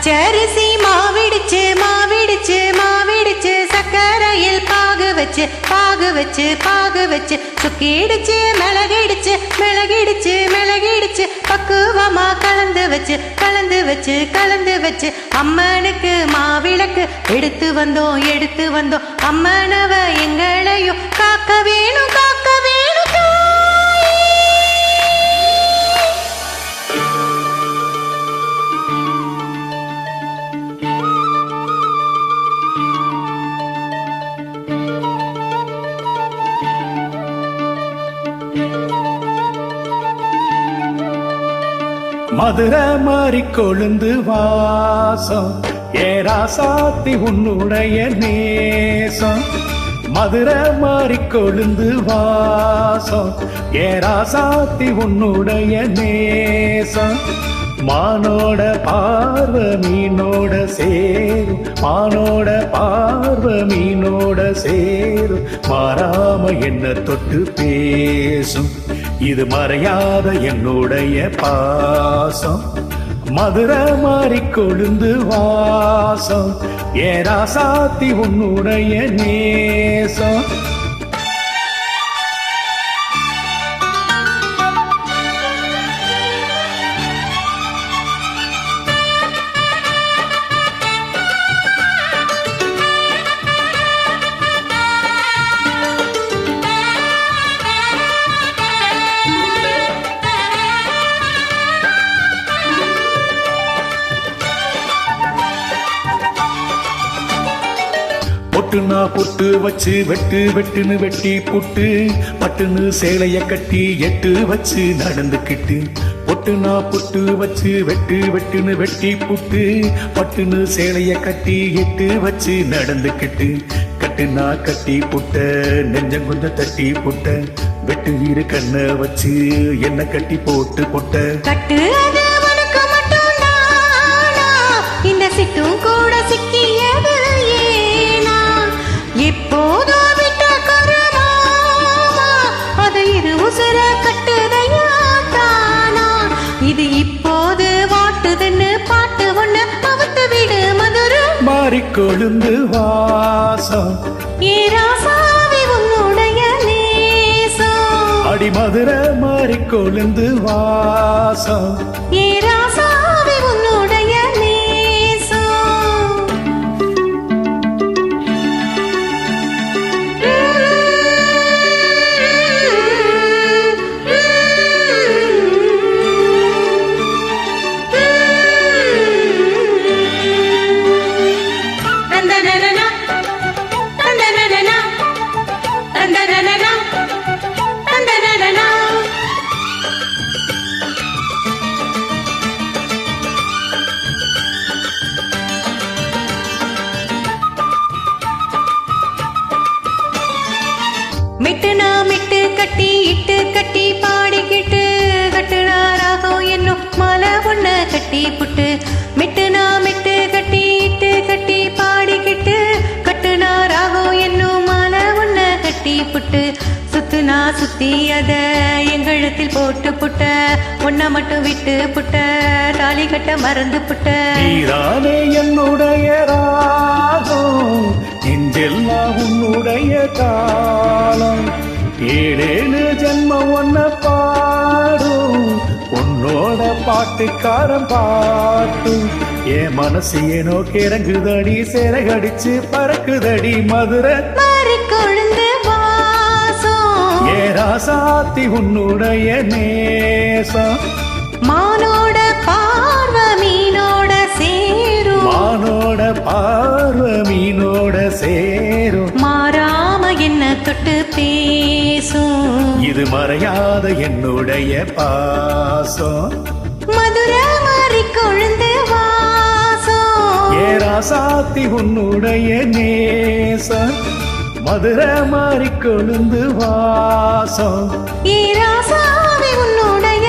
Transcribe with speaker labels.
Speaker 1: பச்சரிசி மாவிடிச்சு மாவிடிச்சு மாவிடிச்சு சக்கரையில் பாகு வச்சு பாகு வச்சு பாகு வச்சு சுக்கிடுச்சு மிளகிடுச்சு மிளகிடுச்சு மிளகிடுச்சு பக்குவமா கலந்து வச்சு கலந்து வச்சு கலந்து வச்சு அம்மனுக்கு மாவிளக்கு எடுத்து வந்தோம் எடுத்து வந்தோம். அம்மனவ எங்களையும் காக்க வேணும் காக்க வேணும்
Speaker 2: மதுரை மாறி கொழுந்து வாசம். ஏராசாத்தி உன்னுடைய நேசம். மதுரை மாறி கொழுந்து வாசம். ஏராசாத்தி உன்னுடைய நேசம். மானோட பார்வ மீனோட சேரும் மானோட பார்வ மீனோட சேரும் மாறாம என்ன தொட்டு பேசும். இது மறையாத என்னுடைய பாசம். மதுரை மாறி கொழுந்து வாசம். ஏராசாத்தி உன்னுடைய நேசம்? பொட்டுனா பொட்டு வச்சு வெட்டு வெட்டுன்னு வெட்டி புட்டு. பட்டுன்னு சேலைய கட்டி எட்டு வச்சு நடந்துக்கிட்டு. பொட்டுனா பொட்டு வச்சு வெட்டு வெட்டுன்னு வெட்டி புட்டு. பட்டுன்னு சேலைய கட்டி எட்டு வச்சு நடந்துக்கிட்டு. கட்டுனா கட்டி புட்ட நெஞ்சம் கொஞ்சம் தட்டி புட்ட. வெட்டு இரு கண்ணை வச்சு என்ன கட்டி போட்டு புட்ட.
Speaker 1: கட்டு
Speaker 2: மாறி கொழுந்து வாசம்.
Speaker 1: ஏராசாவி உன்னுடைய நேசம்.
Speaker 2: அடி மதுரை மாறி கொழுந்து வாசம்.
Speaker 1: உன்னுடைய கட்டி புட்டு மிட்டுனா மிட்டு கட்டி இட்டு கட்டி பாடிக்கிட்டு கட்டுனா ராகம் என்னும் மாலை உன்ன கட்டி புட்டு சுத்துனா சுத்தி அத எங்கழுத்தில் போட்டு புட்ட ஒன்ன மட்டும் விட்டு புட்ட தாலி கட்ட மறந்து புட்ட.
Speaker 2: நீதானே என்னுடைய ராகம் நெஞ்செல்லாம் உன்னுடைய காலம். ஏழேழு ஜென்மம் ஒன்ன பா உன்னோட பாட்டுக்காரன் பாட்டும் என் மனசு ஏனோ கிறங்குதடி சிறகடிச்சு பறக்குதடி மதுரை. ராசாத்தி உன்னுடைய நேசம்.
Speaker 1: மானோட பார்வை மீனோட சேரும்.
Speaker 2: மானோட பார்வ மீனோட சேரும்.
Speaker 1: மாறாம என்ன தொட்டு பேசும்
Speaker 2: இது மறையாத என்னுடைய பாசம்.
Speaker 1: மதுரை மாறி கொழுந்து வாசம்.
Speaker 2: ஏ ராசாத்தி உன்னுடைய நேசம்? மதுரை மாறி கொழுந்து வாசம்.
Speaker 1: ஏ ராசாவி உன்னுடைய